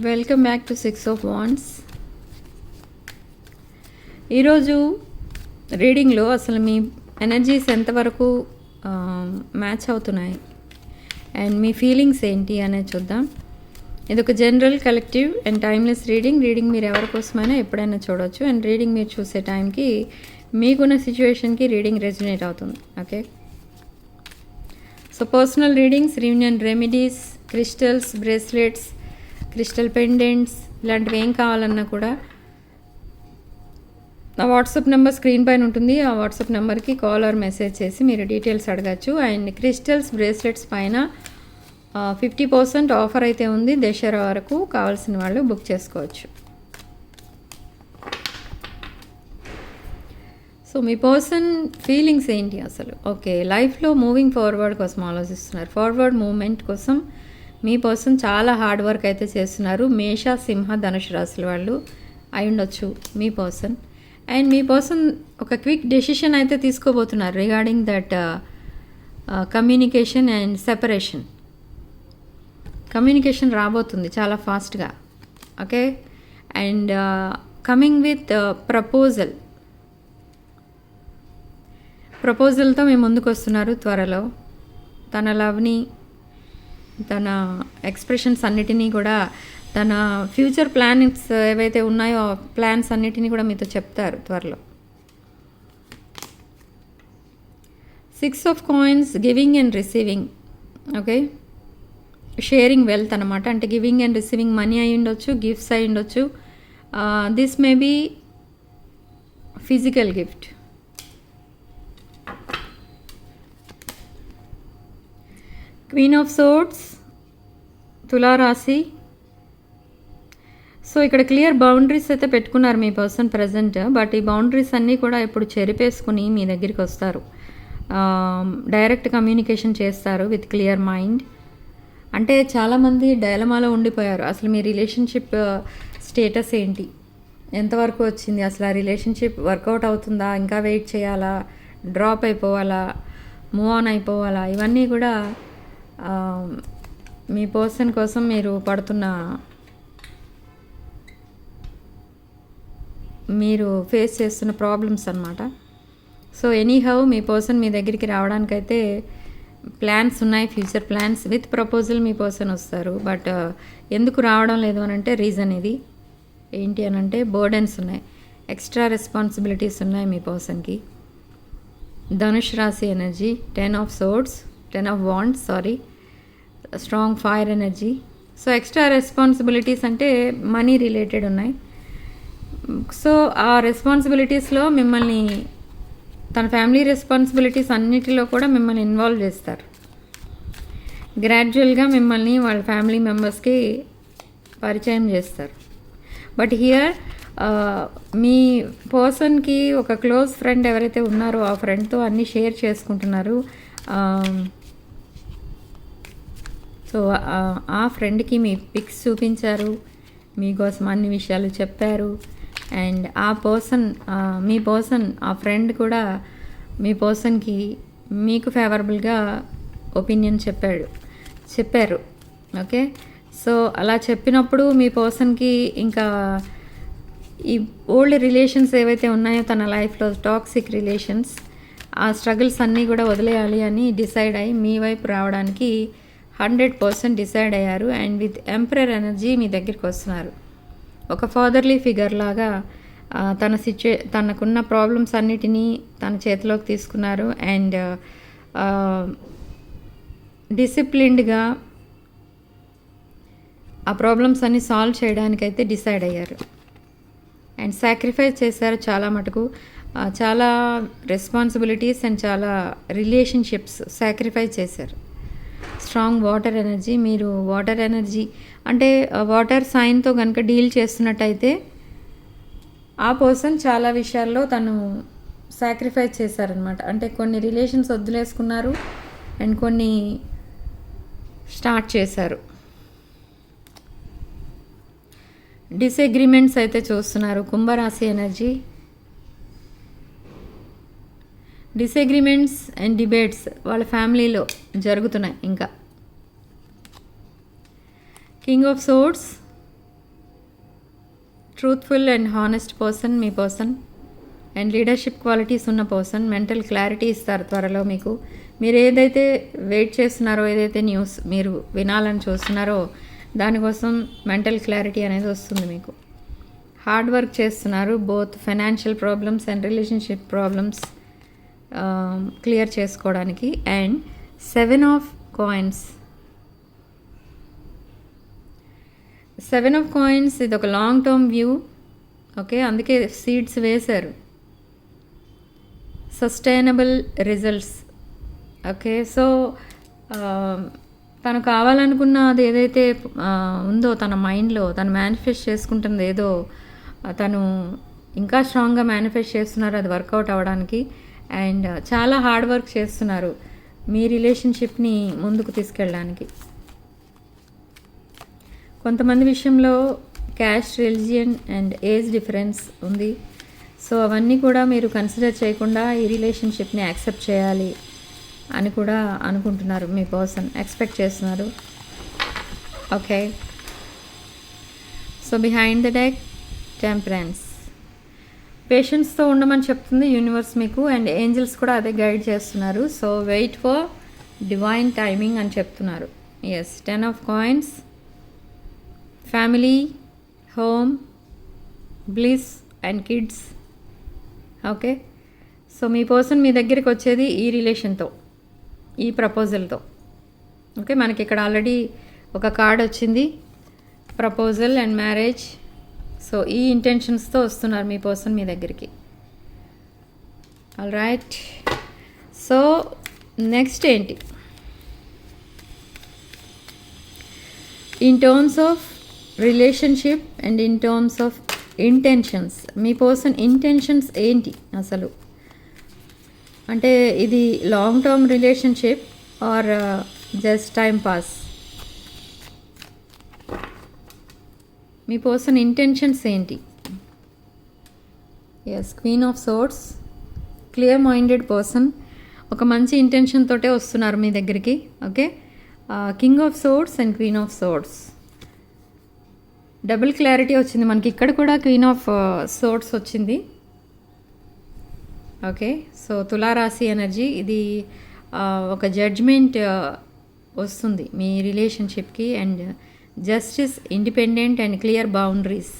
Welcome back to six of wands ఈరోజు రీడింగ్లో అసలు మీ ఎనర్జీస్ ఎంతవరకు మ్యాచ్ అవుతున్నాయి? అండ్ మీ ఫీలింగ్స్ ఏంటి అనేది చూద్దాం. ఇది ఒక general collective and timeless reading reading మీరు ఎవరి కోసమైనా ఎప్పుడైనా చూడవచ్చు అండ్ రీడింగ్ మీరు చూసే టైంకి మీకున్న సిచ్యువేషన్కి రీడింగ్ రెజినేట్ అవుతుంది. Okay so personal readings reunion remedies crystals bracelets crystal pendants ఇలాంటివి ఏం కావాలన్నా కూడా నా వాట్సాప్ నెంబర్ స్క్రీన్ పైన ఉంటుంది. ఆ వాట్సాప్ నెంబర్కి కాల్ ఆర్ మెసేజ్ చేసి మీరు డీటెయిల్స్ అడగచ్చు. అండ్ క్రిస్టల్స్ బ్రేస్లెట్స్ పైన ఫిఫ్టీ పర్సెంట్ ఆఫర్ అయితే ఉంది. దసరా వరకు కావాల్సిన వాళ్ళు బుక్ చేసుకోవచ్చు. సో మీ పర్సన్ ఫీలింగ్స్ ఏంటి అసలు? ఓకే లైఫ్లో మూవింగ్ ఫార్వర్డ్ కోసం ఆలోచిస్తున్నారు. ఫార్వర్డ్ మూమెంట్ కోసం మీ చాలా హార్డ్ వర్క్ అయితే చేస్తున్నారు. మేష సింహ ధనుష్ రాశుల వాళ్ళు అయి ఉండొచ్చు మీ పర్సన్. అండ్ మీ పర్సన్ ఒక క్విక్ డెసిషన్ అయితే తీసుకోబోతున్నారు regarding that communication and separation. Communication రాబోతుంది చాలా ఫాస్ట్గా. Okay? And coming with proposal. ప్రపోజల్తో మేము ముందుకు వస్తున్నారు త్వరలో. తన లవ్ని తన ఎక్స్ప్రెషన్స్ అన్నిటినీ కూడా తన ఫ్యూచర్ ప్లాన్స్ ఏవైతే ఉన్నాయో ప్లాన్స్ అన్నిటినీ కూడా మీతో చెప్తారు త్వరలో. Six of coins giving and receiving okay sharing wealth అనమాట అంటే గివింగ్ అండ్ రిసీవింగ్ మనీ అయి ఉండొచ్చు గిఫ్ట్స్ అయి ఉండొచ్చు. This may be physical gift queen of swords తులారాశి సో ఇక్కడ క్లియర్ బౌండరీస్ అయితే పెట్టుకున్నారు మీ పర్సన్ ప్రజెంట్ బట్ ఈ బౌండరీస్ అన్నీ కూడా ఇప్పుడు చెరిపేసుకుని మీ దగ్గరికి వస్తారు. Um, డైరెక్ట్ కమ్యూనికేషన్ చేస్తారు విత్ క్లియర్ మైండ్ అంటే చాలామంది డైలమాలో ఉండిపోయారు. అసలు మీ రిలేషన్షిప్ స్టేటస్ uh, ఏంటి? ఎంతవరకు వచ్చింది? అసలు ఆ రిలేషన్షిప్ వర్కౌట్ అవుతుందా? ఇంకా వెయిట్ చేయాలా? డ్రాప్ అయిపోవాలా? మూవ్ ఆన్ అయిపోవాలా? ఇవన్నీ కూడా మీ పర్సన్ కోసం మీరు పడుతున్న మీరు ఫేస్ చేస్తున్న ప్రాబ్లమ్స్ అనమాట సో ఎనీహౌ మీ పర్సన్ మీ దగ్గరికి రావడానికైతే ప్లాన్స్ ఉన్నాయి ఫ్యూచర్ ప్లాన్స్ విత్ ప్రపోజల్ మీ పర్సన్ వస్తారు. బట్ ఎందుకు రావడం లేదు అని అంటే రీజన్ ఇది. ఏంటి అని అంటే బర్డెన్స్ ఉన్నాయి. ఎక్స్ట్రా రెస్పాన్సిబిలిటీస్ ఉన్నాయి మీ పర్సన్కి. ధనుష్ రాశి energy ten of swords. Ten of wands sorry strong fire energy so extra responsibilities అంటే మనీ రిలేటెడ్ ఉన్నాయి. సో ఆ రెస్పాన్సిబిలిటీస్లో మిమ్మల్ని తన ఫ్యామిలీ రెస్పాన్సిబిలిటీస్ అన్నిటిలో కూడా మిమ్మల్ని ఇన్వాల్వ్ చేస్తారు. గ్రాడ్యువల్గా మిమ్మల్ని వాళ్ళ ఫ్యామిలీ మెంబర్స్కి పరిచయం చేస్తారు. బట్ హియర్ మీ పర్సన్కి ఒక క్లోజ్ ఫ్రెండ్ ఎవరైతే ఉన్నారో ఆ ఫ్రెండ్తో అన్నీ షేర్ చేసుకుంటున్నారు. సో ఆ ఫ్రెండ్కి మీ పిక్స్ చూపించారు మీకోసం అన్ని విషయాలు చెప్పారు. అండ్ ఆ పర్సన్ మీ పర్సన్ ఆ ఫ్రెండ్ కూడా మీ పర్సన్కి మీకు ఫేవరబుల్గా ఒపీనియన్ చెప్పాడు చెప్పారు. ఓకే? సో అలా చెప్పినప్పుడు మీ పర్సన్కి ఇంకా ఈ ఓల్డ్ రిలేషన్స్ ఏవైతే ఉన్నాయో తన లైఫ్లో టాక్సిక్ రిలేషన్స్ ఆ స్ట్రగుల్స్ అన్నీ కూడా వదిలేయాలి అని డిసైడ్ అయ్యి మీ వైపు రావడానికి హండ్రెడ్ పర్సెంట్ డిసైడ్ అయ్యారు అండ్ విత్ ఎంపరర్ ఎనర్జీ మీ దగ్గరికి వస్తున్నారు. ఒక ఫాదర్లీ ఫిగర్ లాగా తన సిచ్యువే తనకున్న ప్రాబ్లమ్స్ అన్నిటినీ తన చేతిలోకి తీసుకున్నారు అండ్ డిసిప్లిన్డ్గా ఆ ప్రాబ్లమ్స్ అన్ని సాల్వ్ చేయడానికైతే డిసైడ్ అయ్యారు. అండ్ సాక్రిఫైస్ చేశారు చాలా మటుకు. చాలా రెస్పాన్సిబిలిటీస్ అండ్ చాలా రిలేషన్షిప్స్ సాక్రిఫైస్ చేశారు. స్ట్రాంగ్ వాటర్ ఎనర్జీ మీరు వాటర్ ఎనర్జీ అంటే వాటర్ సైన్తో కనుక డీల్ చేస్తున్నట్టయితే ఆ పర్సన్ చాలా విషయాల్లో తను సాక్రిఫైస్ చేశారనమాట అంటే కొన్ని రిలేషన్స్ వదిలేసుకున్నారు అండ్ కొన్ని స్టార్ట్ చేశారు. డిసగ్రిమెంట్స్ అయితే చూస్తున్నారు. కుంభరాశి ఎనర్జీ. డిసగ్రిమెంట్స్ అండ్ డిబేట్స్ వాళ్ళ ఫ్యామిలీలో జరుగుతున్నాయి ఇంకా. King of swords truthful and honest person me person and leadership qualities ఉన్న పర్సన్ మెంటల్ క్లారిటీ ఇస్తారు త్వరలో మీకు. మీరు ఏదైతే వెయిట్ చేస్తున్నారో ఏదైతే న్యూస్ మీరు వినాలని చూస్తున్నారో దానికోసం మెంటల్ క్లారిటీ అనేది వస్తుంది మీకు. హార్డ్ వర్క్ చేస్తున్నారు both financial problems and relationship problems clear చేసుకోవడానికి. And seven of coins seven of coins ఇది ఒక లాంగ్ టర్మ్ వ్యూ ఓకే? అందుకే సీడ్స్ వేశారు. Sustainable results okay? సో తను కావాలనుకున్న అది ఏదైతే ఉందో తన మైండ్లో తను మేనిఫెస్ట్ చేసుకుంటుంది ఏదో తను ఇంకా స్ట్రాంగ్గా మేనిఫెస్ట్ చేస్తున్నారు అది వర్కౌట్ అవ్వడానికి. అండ్ చాలా హార్డ్ వర్క్ చేస్తున్నారు మీ రిలేషన్షిప్ని ముందుకు తీసుకెళ్ళడానికి. కొంతమంది విషయంలో caste religion and age difference ఉంది. సో అవన్నీ కూడా మీరు కన్సిడర్ చేయకుండా ఈ రిలేషన్షిప్ని యాక్సెప్ట్ చేయాలి అని కూడా అనుకుంటున్నారు మీ పర్సన్. ఎక్స్పెక్ట్ చేస్తున్నారు. Okay. So behind the deck temperance. పేషెన్స్తో ఉండమని చెప్తుంది యూనివర్స్ మీకు అండ్ ఏంజల్స్ కూడా అదే గైడ్ చేస్తున్నారు. So wait for divine timing అని చెప్తున్నారు. Yes ten of coins family home bliss and kids okay so me person మీ దగ్గరికి వచ్చేది ఈ రిలేషన్తో ఈ ప్రపోజల్తో ఓకే మనకి ఇక్కడ ఆల్రెడీ ఒక కార్డ్ వచ్చింది. ప్రపోజల్ అండ్ మ్యారేజ్ సో ఈ ఇంటెన్షన్స్తో వస్తున్నారు మీ పర్సన్ మీ దగ్గరికి. ఆల్ రైట్ సో నెక్స్ట్ ఏంటి? In terms of relationship and in terms of intentions. Me person intentions ఏంటి అసలు? అంటే ఇది long term relationship or just time pass me person intentions ఏంటి? Yes queen of swords clear minded person ఒక మంచి intention తోటే వస్తున్నారు మీ దగ్గరికి okay king of swords and queen of swords double clarity వచ్చింది. మనకి ఇక్కడ కూడా క్వీన్ ఆఫ్ సోర్ట్స్ వచ్చింది. ఓకే సో తులారాశి ఎనర్జీ ఇది uh, ఒక జడ్జ్మెంట్ uh, వస్తుంది మీ రిలేషన్షిప్కి and justice independent and clear boundaries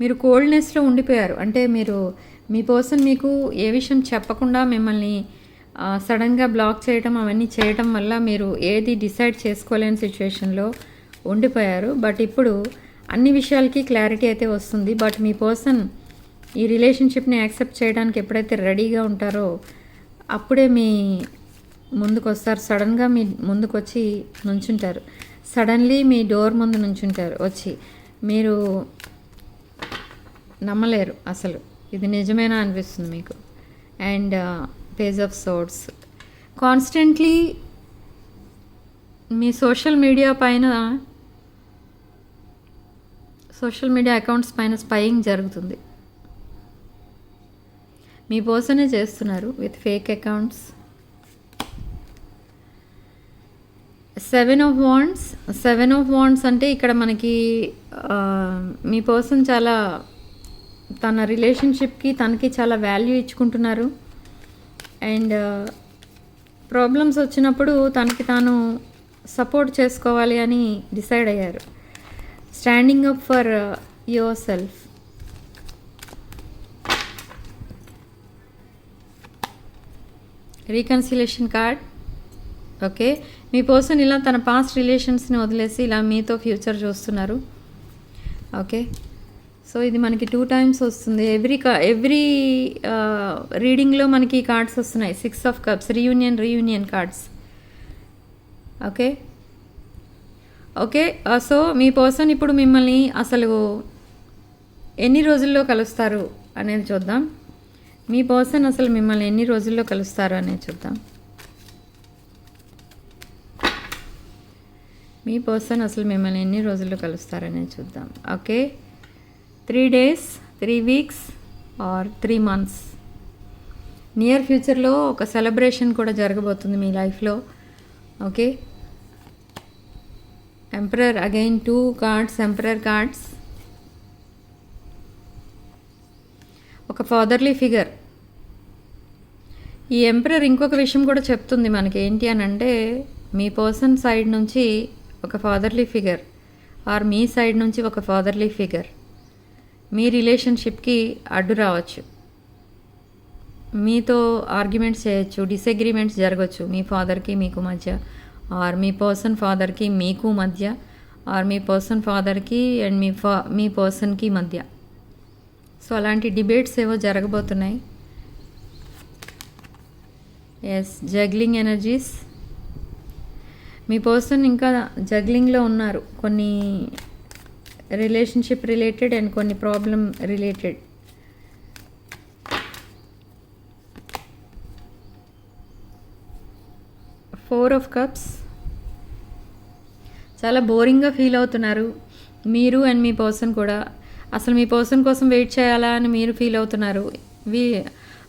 మీరు కోల్డ్నెస్లో ఉండిపోయారు. అంటే మీరు మీ పర్సన్ మీకు ఏ విషయం చెప్పకుండా మిమ్మల్ని uh, సడన్గా బ్లాక్ చేయటం అవన్నీ చేయటం వల్ల మీరు ఏది డిసైడ్ చేసుకోలేని సిచ్యువేషన్లో ఉండిపోయారు. బట్ ఇప్పుడు అన్ని విషయాలకి క్లారిటీ అయితే వస్తుంది. బట్ మీ పర్సన్ ఈ రిలేషన్షిప్ని యాక్సెప్ట్ చేయడానికి ఎప్పుడైతే రెడీగా ఉంటారో అప్పుడే మీ ముందుకు వస్తారు సడన్గా మీ ముందుకు వచ్చి నుంచుంటారు. సడన్లీ మీ డోర్ ముందు నుంచుంటారు. వచ్చి మీరు నమ్మలేరు అసలు. ఇది నిజమేనా అనిపిస్తుంది మీకు? And page of swords constantly me social media పైన సోషల్ మీడియా అకౌంట్స్ పైన స్పైయింగ్ జరుగుతుంది. మీ కోసమే చేస్తున్నారు with fake accounts. Seven of wands seven of wands అంటే ఇక్కడ మనకి మీ పర్సన్ చాలా తన రిలేషన్షిప్కి తనకి చాలా వాల్యూ ఇచ్చుకుంటున్నారు. అండ్ ప్రాబ్లమ్స్ వచ్చినప్పుడు తనకి తాను సపోర్ట్ చేసుకోవాలి అని డిసైడ్ అయ్యారు. Standing up for yourself reconciliation card okay me person ఇలా తన పాస్ట్ రిలేషన్స్ని వదిలేసి ఇలా మీతో ఫ్యూచర్ చూస్తున్నారు. ఓకే సో ఇది మనకి టూ టైమ్స్ వస్తుంది. ఎవ్రీ కా ఎవ్రీ రీడింగ్లో మనకి కార్డ్స్ వస్తున్నాయి. Six of cups reunion reunion cards okay? Okay so me person ఇప్పుడు మిమ్మల్ని అసలు ఎన్ని రోజుల్లో కలుస్తారు అనేది చూద్దాం. మీ పర్సన్ అసలు మిమ్మల్ని ఎన్ని రోజుల్లో కలుస్తారు అనేది చూద్దాం. మీ పర్సన్ అసలు మిమ్మల్ని ఎన్ని రోజుల్లో కలుస్తారనేది చూద్దాం. Okay? Three days three weeks or three months. Near ఫ్యూచర్లో ఒక సెలబ్రేషన్ కూడా జరగబోతుంది మీ లైఫ్లో. Okay? emperor again two cards emperor cards ఒక ఫాదర్లీ ఫిగర్ ఈ ఎంపరర్ ఇంకొక విషయం కూడా చెప్తుంది మనకి. ఏంటి అని అంటే మీ పర్సన్ సైడ్ నుంచి ఒక ఫాదర్లీ ఫిగర్ ఆర్ మీ సైడ్ నుంచి ఒక ఫాదర్లీ ఫిగర్ మీ రిలేషన్షిప్కి అడ్డు రావచ్చు. మీతో ఆర్గ్యుమెంట్స్ చేయొచ్చు డిసగ్రిమెంట్స్ జరగచ్చు మీ ఫాదర్కి మీకు మధ్య. ఆర్ మీ పర్సన్ ఫాదర్కి మీకు మధ్య ఆర్ మీ పర్సన్ ఫాదర్కి అండ్ మీ ఫా మీ పర్సన్కి మధ్య. సో అలాంటి డిబేట్స్ ఏవో జరగబోతున్నాయి. ఎస్ జగ్లింగ్ ఎనర్జీస్ మీ పర్సన్ ఇంకా జగ్లింగ్లో ఉన్నారు. కొన్ని రిలేషన్షిప్ రిలేటెడ్ అండ్ కొన్ని problem related. Four of cups. చాలా బోరింగ్గా ఫీల్ అవుతున్నారు. మీరు అండ్ మీ పర్సన్ కూడా. అసలు మీ పర్సన్ కోసం వెయిట్ చేయాలా అని మీరు ఫీల్ అవుతున్నారు.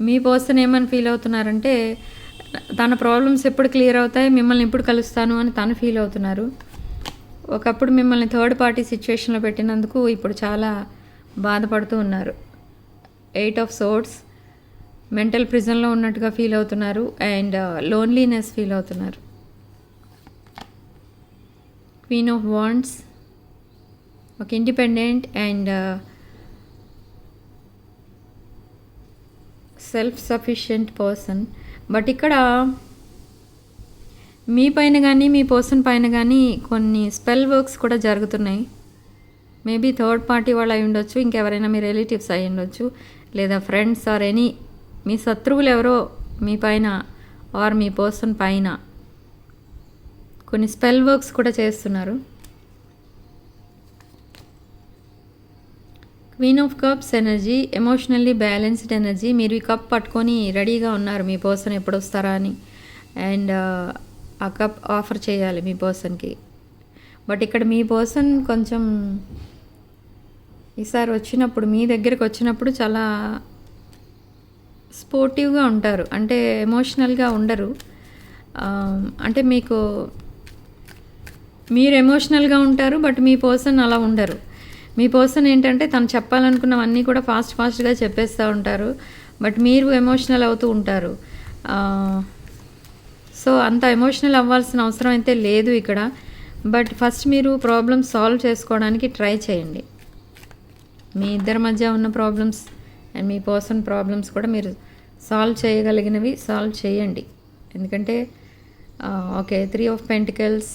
మీ పర్సన్ ఏమని ఫీల్ అవుతున్నారంటే తన ప్రాబ్లమ్స్ ఎప్పుడు క్లియర్ అవుతాయి మిమ్మల్ని ఎప్పుడు కలుస్తాను అని తను ఫీల్ అవుతున్నారు. ఒకప్పుడు మిమ్మల్ని థర్డ్ పార్టీ సిచ్యువేషన్లో పెట్టినందుకు ఇప్పుడు చాలా బాధపడుతూ ఉన్నారు. ఎయిట్ ఆఫ్ సోర్ట్స్ మెంటల్ ప్రిజన్లో ఉన్నట్టుగా ఫీల్ అవుతున్నారు అండ్ uh, లోన్లీనెస్ ఫీల్ అవుతున్నారు. క్వీన్ ఆఫ్ వాండ్స్ ఒక independent and self sufficient person but ఇక్కడ మీ పైన కానీ మీ పర్సన్ పైన కానీ కొన్ని స్పెల్ వర్క్స్ కూడా జరుగుతున్నాయి. మేబీ థర్డ్ పార్టీ వాళ్ళు అయి ఉండొచ్చు ఇంకెవరైనా మీ రిలేటివ్స్ అయి ఉండొచ్చు లేదా ఫ్రెండ్స్ ఆర్ ఎనీ మీ శత్రువులు ఎవరో మీ పైన ఆర్ మీ పర్సన్ పైన కొన్ని స్పెల్ వర్క్స్ కూడా చేస్తున్నారు. Queen of cups energy emotionally balanced energy. మీరు ఈ కప్ పట్టుకొని రెడీగా ఉన్నారు మీ పర్సన్ ఎప్పుడు వస్తారా అని. అండ్ ఆ కప్ ఆఫర్ చేయాలి మీ పర్సన్కి. బట్ ఇక్కడ మీ పర్సన్ కొంచెం ఈసారి వచ్చినప్పుడు మీ దగ్గరికి వచ్చినప్పుడు చాలా స్పోర్టివ్గా ఉంటారు. అంటే ఎమోషనల్గా ఉండరు. అంటే మీకు మీరు ఎమోషనల్గా ఉంటారు బట్ మీ పర్సన్ అలా ఉండరు. మీ పర్సన్ ఏంటంటే తను చెప్పాలనుకున్నవన్నీ కూడా ఫాస్ట్ ఫాస్ట్గా చెప్పేస్తూ ఉంటారు. బట్ మీరు ఎమోషనల్ అవుతూ ఉంటారు. సో అంత ఎమోషనల్ అవ్వాల్సిన అవసరం అయితే లేదు ఇక్కడ. బట్ ఫస్ట్ మీరు ప్రాబ్లమ్స్ సాల్వ్ చేసుకోవడానికి ట్రై చేయండి. మీ ఇద్దరి మధ్య ఉన్న ప్రాబ్లమ్స్ అండ్ మీ పర్సన్ ప్రాబ్లమ్స్ కూడా మీరు సాల్వ్ చేయగలిగినవి సాల్వ్ చేయండి. ఎందుకంటే okay three of pentacles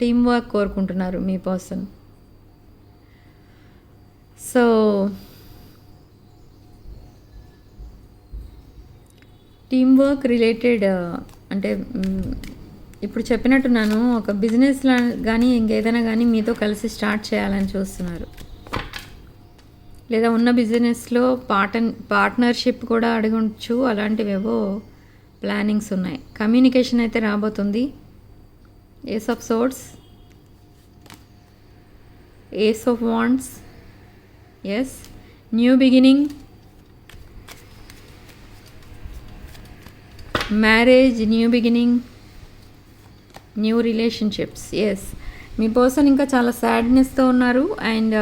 team work కోరుకుంటున్నారు మీ person. So team work related అంటే ఇప్పుడు చెప్పినట్టున్నాను ఒక బిజినెస్ కానీ ఇంకేదైనా కానీ మీతో కలిసి స్టార్ట్ చేయాలని చూస్తున్నారు. లేదా ఉన్న బిజినెస్లో పార్టన్ పార్ట్నర్షిప్ కూడా అడగొచ్చు అలాంటివేవో ప్లానింగ్స్ ఉన్నాయి. కమ్యూనికేషన్ అయితే రాబోతుంది. Ace of swords ace of wands yes. New beginning. Marriage new beginning. New relationships. Yes. Me person ఇంకా చాలా సాడ్నెస్తో ఉన్నారు. అండ్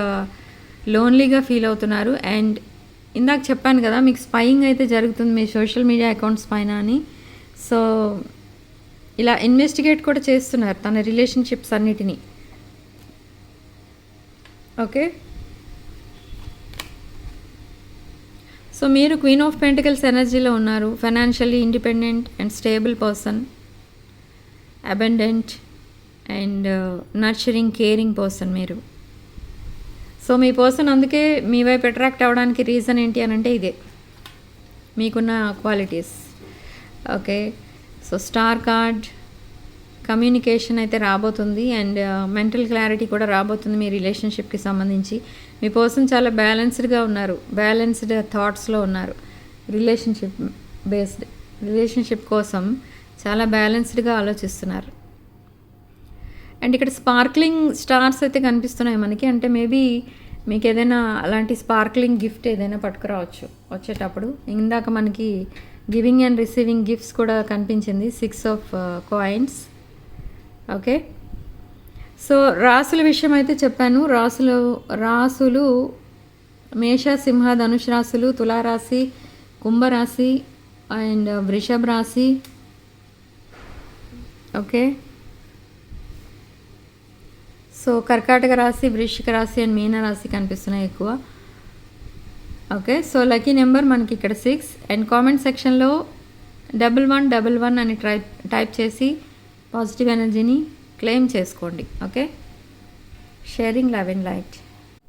లోన్లీగా ఫీల్ అవుతున్నారు. అండ్ ఇందాక చెప్పాను కదా మీకు స్పైయింగ్ అయితే జరుగుతుంది మీ సోషల్ మీడియా అకౌంట్స్ పైన అని. సో ఇలా ఇన్వెస్టిగేట్ కూడా చేస్తున్నారు తన రిలేషన్షిప్స్ అన్నిటినీ. ఓకే? సో మీరు క్వీన్ ఆఫ్ పెంటికల్స్ ఎనర్జీలో ఉన్నారు. Financially independent and stable person. Abundant and nurturing caring person మీరు. సో మీ పర్సన్ అందుకే మీ వైపు అట్రాక్ట్ అవ్వడానికి రీజన్ ఏంటి అని అంటే ఇదే. మీకున్న qualities. Okay. So star card communication అయితే రాబోతుంది అండ్ మెంటల్ క్లారిటీ కూడా రాబోతుంది మీ రిలేషన్షిప్కి సంబంధించి. మీ పర్సన్ చాలా బ్యాలెన్స్డ్గా ఉన్నారు. బ్యాలెన్స్డ్ థాట్స్లో ఉన్నారు. రిలేషన్షిప్ బేస్డ్ రిలేషన్షిప్ కోసం చాలా బ్యాలెన్స్డ్గా ఆలోచిస్తున్నారు. అండ్ ఇక్కడ స్పార్క్లింగ్ స్టార్స్ అయితే కనిపిస్తున్నాయి మనకి. అంటే మేబీ మీకు ఏదైనా అలాంటి స్పార్క్లింగ్ గిఫ్ట్ ఏదైనా పట్టుకురావచ్చు వచ్చేటప్పుడు. ఇందాక మనకి గివింగ్ అండ్ రిసీవింగ్ గిఫ్ట్స్ కూడా కనిపించింది. Six of coins okay so రాసుల విషయం అయితే చెప్పాను. రాసులు రాసులు మేష సింహ ధనుష్ రాసులు తులారాశి కుంభరాశి అండ్ వృషభ రాశి. ఓకే సో కర్కాటక రాశి వృశ్చిక రాశి అండ్ మీన రాశి కనిపిస్తున్నాయి ఎక్కువ. ఓకే సో లక్కీ నెంబర్ మనకి ఇక్కడ సిక్స్ అండ్ కామెంట్ సెక్షన్లో డబుల్ వన్ డబుల్ వన్ అని ట్రై టైప్ చేసి పాజిటివ్ ఎనర్జీని క్లెయిమ్ చేసుకోండి. Okay sharing love and light